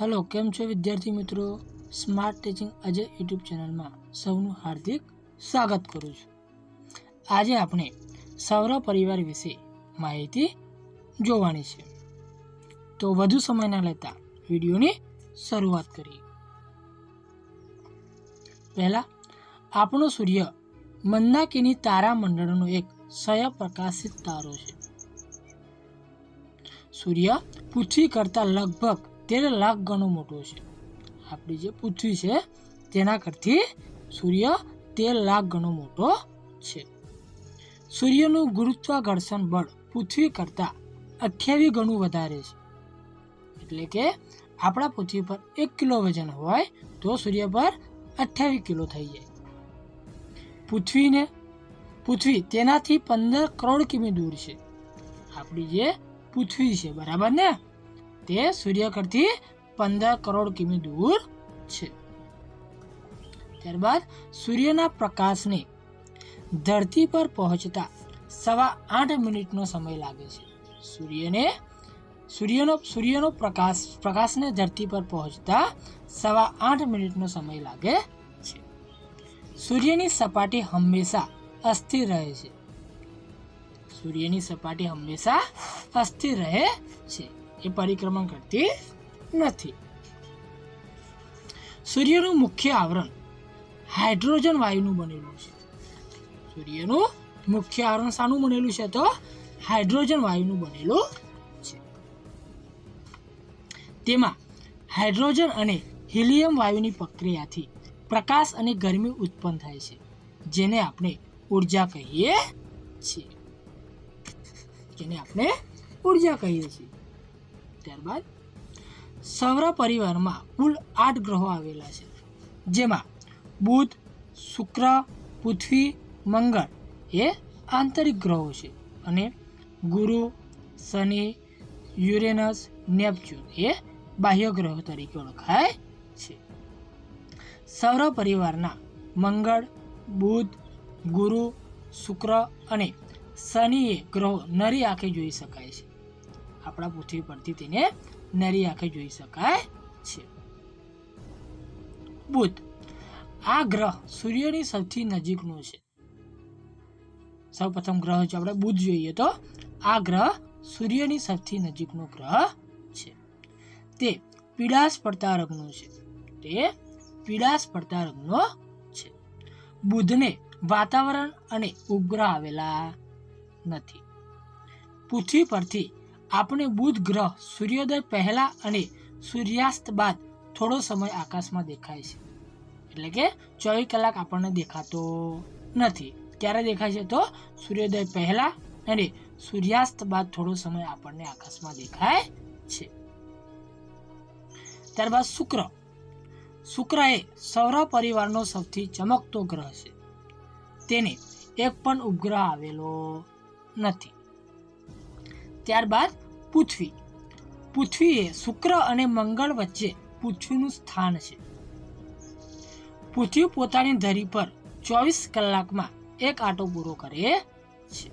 Hello, કેમ છો વિદ્યાર્થી મિત્રો? સ્માર્ટ ટીચિંગ અજય યુટ્યુબ ચેનલમાં સૌનું હાર્દિક સ્વાગત કરું છું. આજે આપણે સૌર પરિવાર વિશે માહિતી જોવાની છે. તો વધુ સમય ના લેતા વિડીયોની શરૂઆત કરીએ. પહેલા, આપણો સૂર્ય મંદાકિની તારામંડળનો એક સ્વયંપ્રકાશિત તારો છે. સૂર્ય પૃથ્વી કરતાં લગભગ તેર લાખ ગણો મોટો છે. આપણી જે પૃથ્વી છે, તેના કરતી સૂર્ય તેર લાખ ગણો મોટો છે. સૂર્યનું ગુરુત્વાકર્ષણ બળ પૃથ્વી કરતાં અઠ્યાવીસ ગણું વધારે છે. એટલે કે આપણા પૃથ્વી પર એક કિલો વજન હોય તો સૂર્ય પર અઠ્યાવીસ કિલો થઈ જાય. પૃથ્વીને, પૃથ્વી તેનાથી પંદર કરોડ કિમી દૂર છે. આપણી જે પૃથ્વી છે, બરાબર ને? તે સૂર્ય કરતી પંદર કરોડ કિમી દૂર છે. ત્યારબાદ સૂર્યના પ્રકાશને ધરતી પર પહોંચતા સવા આઠ મિનિટનો સમય લાગે છે. સૂર્યને, સૂર્યનો સૂર્યનો પ્રકાશ, પ્રકાશને ધરતી પર પહોંચતા સવા આઠ મિનિટનો સમય લાગે છે. સૂર્યની સપાટી હંમેશા અસ્થિર રહે છે. સૂર્યની સપાટી હંમેશા અસ્થિર રહે છે. એ પરિક્રમણ કરતી નથી. સૂર્યનું મુખ્ય આવરણ હાઇડ્રોજન વાયુનું બનેલું છે. સૂર્યનું મુખ્ય આવરણ શાનું બનેલું છે તો હાઇડ્રોજન વાયુનું બનેલું છે. તેમાં હાઇડ્રોજન અને હિલિયમ વાયુની પ્રક્રિયાથી પ્રકાશ અને ગરમી ઉત્પન્ન થાય છે, જેને આપણે ઊર્જા કહીએ છીએ. જેને આપણે ઊર્જા કહીએ છીએ. ત્યારબાદ સૌર પરિવારમાં કુલ આઠ ગ્રહો આવેલા છે. જેમાં બુધ, શુક્ર, પૃથ્વી, મંગળ એ આંતરિક ગ્રહો છે અને ગુરુ, શનિ, યુરેનસ, નેપચ્યુન એ બાહ્ય ગ્રહો તરીકે ઓળખાય છે. સૌર પરિવારના મંગળ, બુધ, ગુરુ, શુક્ર અને શનિ એ ગ્રહો નરી આંખે જોઈ શકાય છે. આપણા પૃથ્વી પરથી તેને નરી આંખે જોઈ શકાય છે. બુધ, આ ગ્રહ સૂર્યની સૌથી નજીકનો છે. સૌ પ્રથમ ગ્રહ જો આપણે બુધ જોઈએ તો આ ગ્રહ સૂર્યની સૌથી નજીકનો ગ્રહ છે. તે પીળાશ પડતા રંગનો છે. તે પીળાશ પડતા રંગનો છે. બુધને વાતાવરણ અને ઉપગ્રહ આવેલા નથી. પૃથ્વી પરથી આપણે બુધ ગ્રહ સૂર્યોદય પહેલા અને સૂર્યાસ્ત બાદ થોડો સમય આકાશમાં દેખાય છે. એટલે કે ચોવીસ કલાક આપણને દેખાતો નથી. ક્યારે દેખાય છે તો? સૂર્યોદય પહેલા અને સૂર્યાસ્ત બાદ થોડો સમય આપણને આકાશમાં દેખાય છે. ત્યારબાદ શુક્ર. શુક્ર એ સૌર પરિવારનો સૌથી ચમકતો ગ્રહ છે. તેને એક પણ ઉપગ્રહ આવેલો નથી. ત્યારબાદ પૃથ્વી. પૃથ્વી એ શુક્ર અને મંગળ વચ્ચે પૃથ્વીનું સ્થાન છે. પૃથ્વી પોતાની ધરી પર ચોવીસ કલાકમાં એક આંટો પૂરો કરે છે.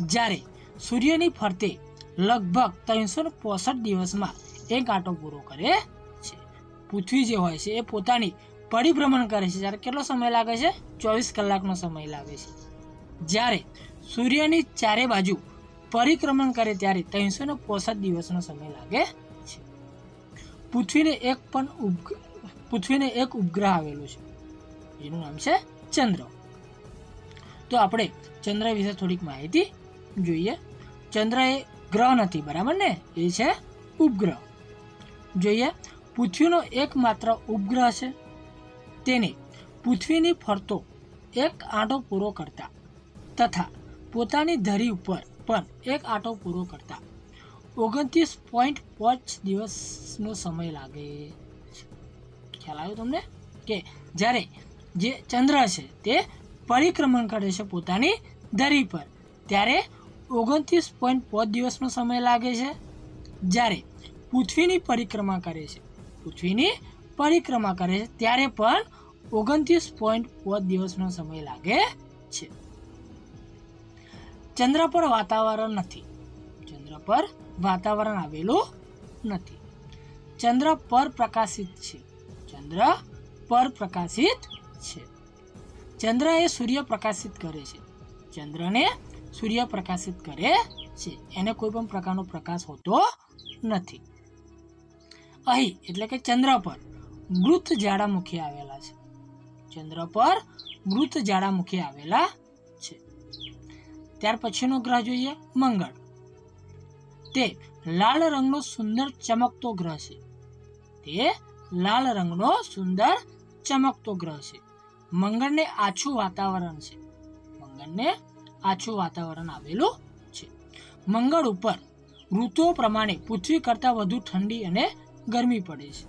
જ્યારે સૂર્યની ફરતે લગભગ ત્રણસો પોસઠ દિવસમાં એક આંટો પૂરો કરે છે. પૃથ્વી જે હોય છે એ પોતાની પરિભ્રમણ કરે છે. જ્યારે કેટલો સમય લાગે છે? ચોવીસ કલાકનો સમય લાગે છે. જ્યારે સૂર્યની ચારે બાજુ પરિક્રમણ કરે ત્યારે ત્રણસો ને પોસઠ દિવસનો સમય લાગે છે. પૃથ્વીને એક પણ ઉપગ્રહ, પૃથ્વીને એક ઉપગ્રહ આવેલું છે. જેનું નામ છે ચંદ્ર. તો આપણે ચંદ્ર વિશે થોડીક માહિતી જોઈએ. ચંદ્ર એ ગ્રહ નથી, બરાબર ને? એ છે ઉપગ્રહ. જોઈએ, પૃથ્વીનો એકમાત્ર ઉપગ્રહ છે. તેને પૃથ્વીની ફરતો એક આંટો પૂરો કરતા તથા પોતાની ધરી ઉપર પણ એક આંટો પૂરો કરતા. ઓગણત્રીસ પોઈન્ટ પાંચ દિવસનો સમય લાગે ખ્યાલ આવ્યો તમને? કે જ્યારે જે ચંદ્ર છે તે પરિક્રમણ કરે છે પોતાની ધરી પર, ત્યારે ઓગણત્રીસ પોઈન્ટ પાંચ દિવસનો સમય લાગે છે. જ્યારે પૃથ્વીની પરિક્રમા કરે છે, પૃથ્વીની પરિક્રમા કરે છે, ત્યારે પણ ઓગણત્રીસ પોઈન્ટ પાંચ દિવસનો સમય લાગે છે. ચંદ્ર પર વાતાવરણ નથી. ચંદ્ર પર વાતાવરણ આવેલું નથી. ચંદ્ર પર પ્રકાશિત છે. ચંદ્ર પર પ્રકાશિત છે. ચંદ્ર એ સૂર્ય પ્રકાશિત કરે છે. ચંદ્રને સૂર્ય પ્રકાશિત કરે છે. એને કોઈ પણ પ્રકારનો પ્રકાશ હોતો નથી. અહીં, એટલે કે ચંદ્ર પર મૃત જ્વાળામુખી આવેલા છે. ચંદ્ર પર મૃત જ્વાળામુખી આવેલા છે. ત્યાર પછીનો ગ્રહ જોઈએ મંગળ. તે લાલ રંગનો સુંદર ચમકતો ગ્રહ છે. તે લાલ રંગનો સુંદર ચમકતો ગ્રહ છે. મંગળને આછું વાતાવરણ છે. મંગળને આછું વાતાવરણ આવેલું છે. મંગળ ઉપર ઋતુઓ પ્રમાણે પૃથ્વી કરતાં વધુ ઠંડી અને ગરમી પડે છે.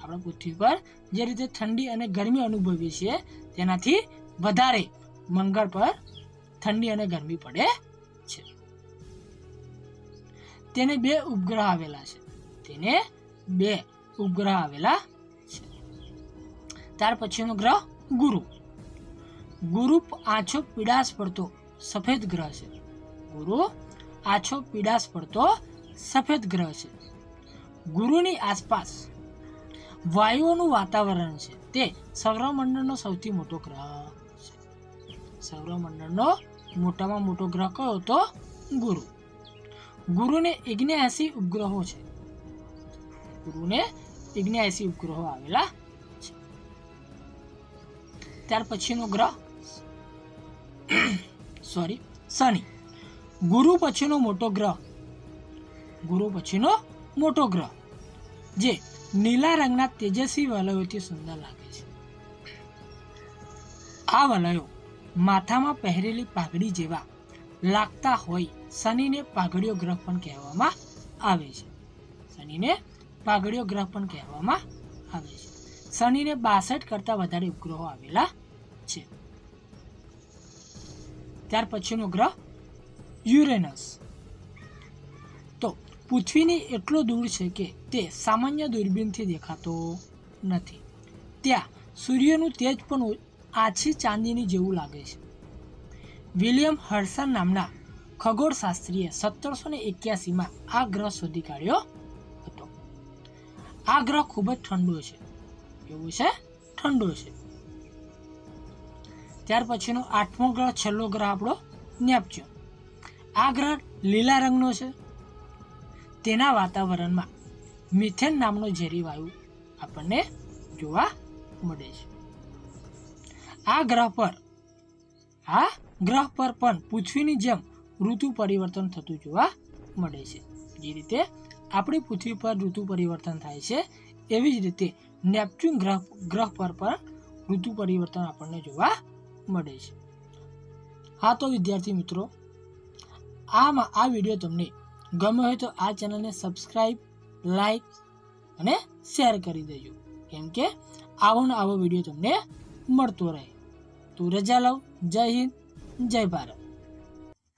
આપણે પૃથ્વી પર જે રીતે ઠંડી અને ગરમી અનુભવીએ છીએ, તેનાથી વધારે મંગળ પર ઠંડી અને ગરમી પડે છે. તેને બે ઉપગ્રહ આવેલા છે. તેને બે ઉપગ્રહ આવેલા છે. ત્યાર પછીનો ગ્રહ ગુરુ. ગુરુ આછો પીડાશ પડતો સફેદ ગ્રહ છે. ગુરુ આછો પીડાશ પડતો સફેદ ગ્રહ છે. ગુરુની આસપાસ વાયુઓનું વાતાવરણ છે. તે સૌરમંડળનો સૌથી મોટો ગ્રહ છે. સૌરમંડળનો મોટામાં મોટો ગ્રહ કયો તો ગુરુ. ગુરુને ઇગ્નેસી ઉપગ્રહો છે. ગુરુને ઇગ્નેસી ઉપગ્રહો આવેલા છે. ત્યાર પછીનો ગ્રહ. સોરી શનિ. ગુરુ પછીનો મોટો ગ્રહ. ગુરુ પછીનો મોટો ગ્રહ. જે નીલા રંગના તેજસ્વી વલયોથી સુંદર લાગે છે. આ વલયો માથામાં પહેરેલી પાઘડી જેવા લાગતા હોય શનિને પાઘડીઓ ગ્રહ પણ કહેવામાં આવે છે. શનિને પાઘડીઓ ગ્રહ પણ કહેવામાં આવે છે. શનિને બાસઠ કરતાં વધારે ઉપગ્રહો આવેલા છે. ત્યાર પછીનો ગ્રહ યુરેનસ. તો પૃથ્વીની એટલો દૂર છે કે તે સામાન્ય દૂરબીનથી દેખાતો નથી. ત્યાં સૂર્યનું તેજ પણ આછી ચાંદીની જેવું લાગે છે. વિલિયમ હર્સન નામના ખગોળશાસ્ત્રીએ સત્તરસો ને એક્યાસીમાં આ ગ્રહ શોધી કાઢ્યો હતો. આ ગ્રહ ખૂબ જ ઠંડો છે. એવું છે? ઠંડો છે. ત્યાર પછીનો આઠમો ગ્રહ, છેલ્લો ગ્રહ આપણો નેપચ્યુન. આ ગ્રહ લીલા રંગનો છે. તેના વાતાવરણમાં મિથેન નામનો ઝેરી વાયુ આપણને જોવા મળે છે. આ ગ્રહ પર, આ ગ્રહ પર પણ પૃથ્વીની જેમ ઋતુ પરિવર્તન થતું જોવા મળે છે. જે રીતે આપણી પૃથ્વી પર ઋતુ પરિવર્તન થાય છે, એવી જ રીતે નેપચ્યુન ગ્રહ ગ્રહ પર પણ ઋતુ પરિવર્તન આપણને જોવા મળે છે. હા તો વિદ્યાર્થી મિત્રો, આમાં આ વીડિયો તમને ગમ્યો હોય તો આ ચેનલને સબસ્ક્રાઈબ લાઈક અને શેર કરી દેજો. કેમ કે આવો ને આવો વીડિયો તમને મળતો રહે. તો રજા લઉં જય હિન્દ. જય ભારત.